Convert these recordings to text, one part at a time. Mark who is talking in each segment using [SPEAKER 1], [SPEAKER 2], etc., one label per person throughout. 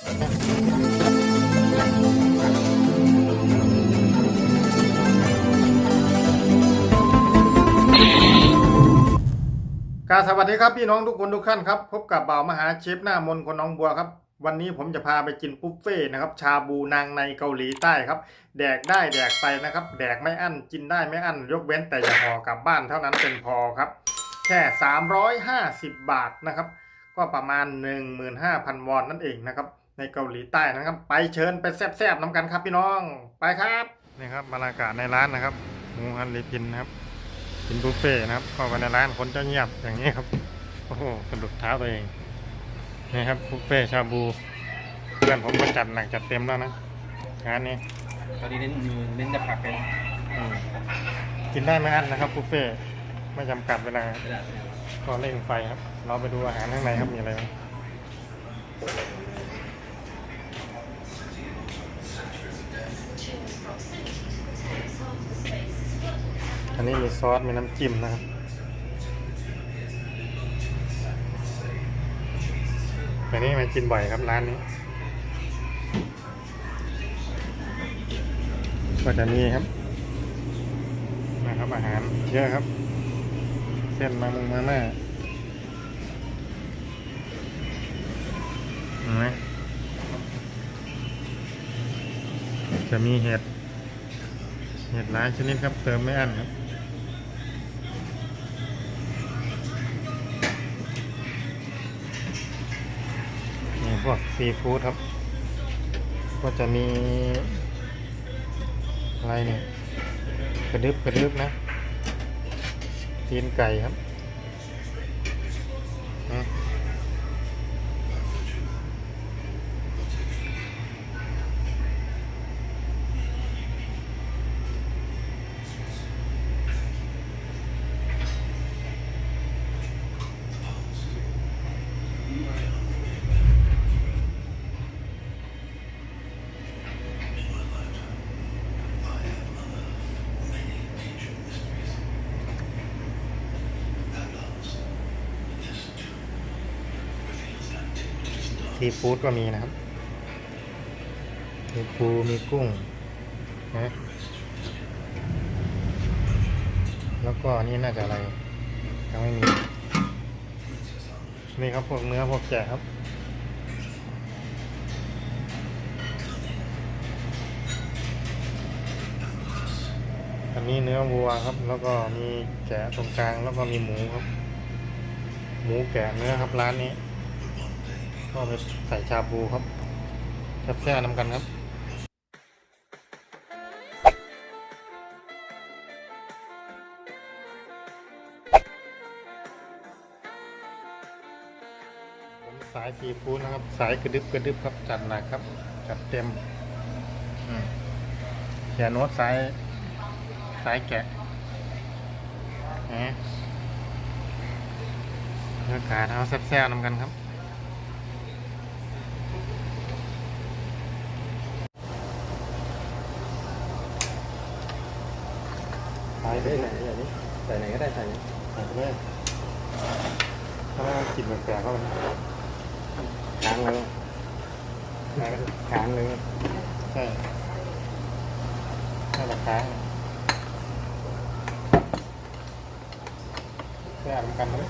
[SPEAKER 1] กาบสวัสดีครับพี่น้องทุกคนทุกท่านครับ พบกับบ่าวมหาเชฟหน้ามนคนน้องบัวครับ วันนี้ผมจะพาไปกินบุฟเฟ่นะครับ ชาบูนางในเกาหลีใต้ครับ แดกได้แดกไปนะครับ แดกไม่อั้นกินได้ไม่อั้น ยกเว้นแต่อย่าห่อกลับบ้านเท่านั้นเป็นพอครับ แค่ 350 บาทนะครับ ก็ประมาณ 15,000 วอนนั่นเองนะครับ ในเกาหลีใต้นะครับ ไปเชิญไปแซ่บๆน้ำกันครับพี่น้องไปครับนี่ครับบรรยากาศในร้านนะครับหมูฮันลีพินนะครับกินบุฟเฟ่ต์นะครับเข้าไปในร้านคนจะเงียบอย่างนี้ครับโอ้โหสะดุดเท้าตัวเองนี่ครับบุฟเฟ่ต์ชาบูเพื่อนผมก็จัดหนักจัดเต็มแล้วนะงานนี้
[SPEAKER 2] ตอนนี้เน้นเน้นจะผักเป็น
[SPEAKER 1] อืมกินได้ไม่อั้นนะครับบุฟเฟ่ต์ไม่จำกัดเวลา
[SPEAKER 2] กระดาษ
[SPEAKER 1] ก็เร่งไฟครับ เราไปดูอาหารข้างในครับมีอะไรบ้าง อันนี้มีซอส มีน้ำจิ้มนะครับ อันนี้มากินบ่อยครับร้านนี้ ก็จะมีครับ นะครับอาหารเยอะครับ เส้นมามุงมาม่าเห็นไหมจะมีเห็ด เห็ดหลายชนิดครับ เติมไม่อั้นครับ พวกซีฟู้ดครับ ก็จะมี อะไรเนี่ยกระดึบกระดึบนะตีนไก่ครับ ซีฟู้ดก็มีนะครับ มีปูมีกุ้งนะแล้วก็นี่น่าจะอะไรยังไม่มี นี่ครับพวกเนื้อพวกแกะครับอันนี้เนื้อวัวครับ แล้วก็มีแกะตรงกลางแล้วก็มีหมูครับ หมูแกะเนื้อครับร้านนี้ ก็ไปใส่ชาบูครับแซ่บๆน้ำกันครับผมสายซีฟู้ดนะครับ สายกระดึบกระดึบครับ จัดหนักครับ จัดเต็มอืมแกะโน้ตสาย สายแกะแหมบรรยากาศเอาแซ่บๆนำกันครับ ไป
[SPEAKER 2] ใส่
[SPEAKER 1] ไป
[SPEAKER 2] ได้ไหนอย่างนี้ใส่ไหนก็ได้ใส่นี้
[SPEAKER 1] ใส่ไปเลยถ้าไม่กลิ่นแปลกๆก็มัน
[SPEAKER 2] ค้างเลย
[SPEAKER 1] ใช่ไหม
[SPEAKER 2] ค้างเลย
[SPEAKER 1] ใช่ใช่ราคาแซ่บเหมือนกันเลย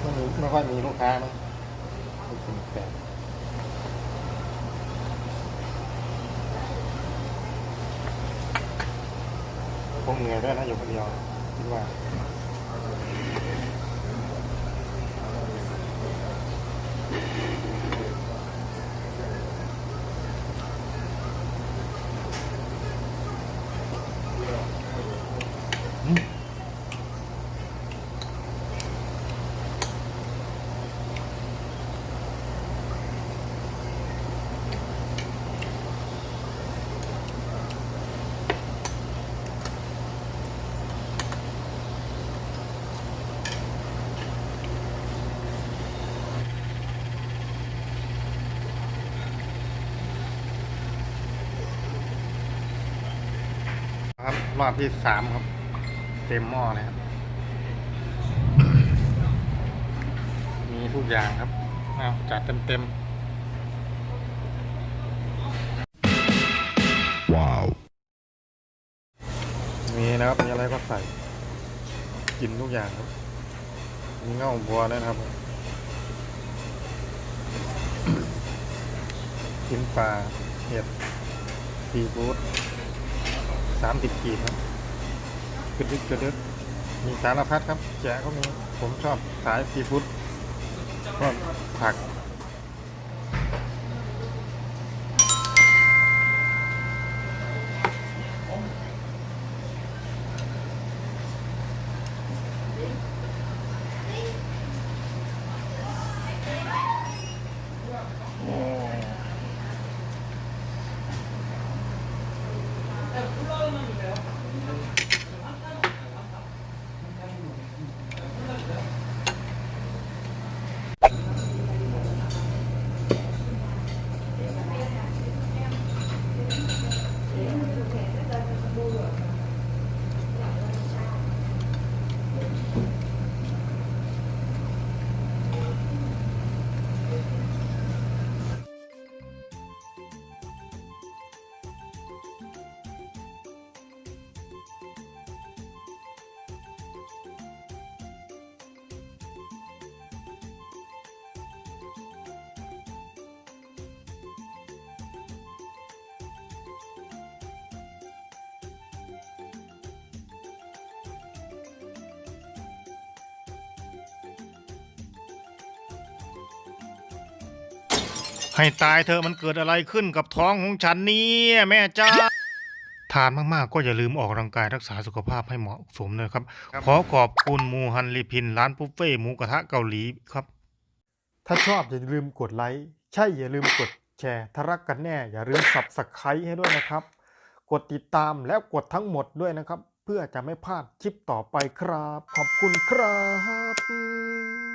[SPEAKER 1] ไม่มีไม่ค่อยมีลูกค้ามั้งไม่กลิ่นแปลก คงเหนื่อยด้วยนะอยู่คนเดียวคิดว่า ค รับรอบที่สามครับ เต็มหม้อเลยครับทุกอย่างครับเอาจัดเต็มเต็ม
[SPEAKER 3] Wow.
[SPEAKER 1] ๆมีนะครับ มีอะไรก็ใส่ กินทุกอย่างครับ มีเง่าบัวด้วยนะครับกินปลาเห็ดซีฟู้ด สามสิบกีบครับกระดึกกระดึกมีสารพัดครับ แจกก็มี ผมชอบสายซีฟู้ดก็ผัก 원이면 돼요. ให้ตายเธอะมันเกิดอะไรขึ้นกับท้องของฉันเนี่ยแม่จ้าทานมากๆ ก็อย่าลืมออกกำลังกายรักษาสุขภาพให้เหมาะสมนะครับ ขอขอบคุณมูฮันลีพิน ร้านบุฟเฟ่ต์หมูกระทะเกาหลีครับ ถ้าชอบอย่าลืมกดไลค์ ใช่อย่าลืมกดแชร์ถ้ารักกันแน่ อย่าลืมสับสไครให้ด้วยนะครับ กดติดตามแล้วกดทั้งหมดด้วยนะครับ เพื่อจะไม่พลาดคลิปต่อไปครับ ขอบคุณครับ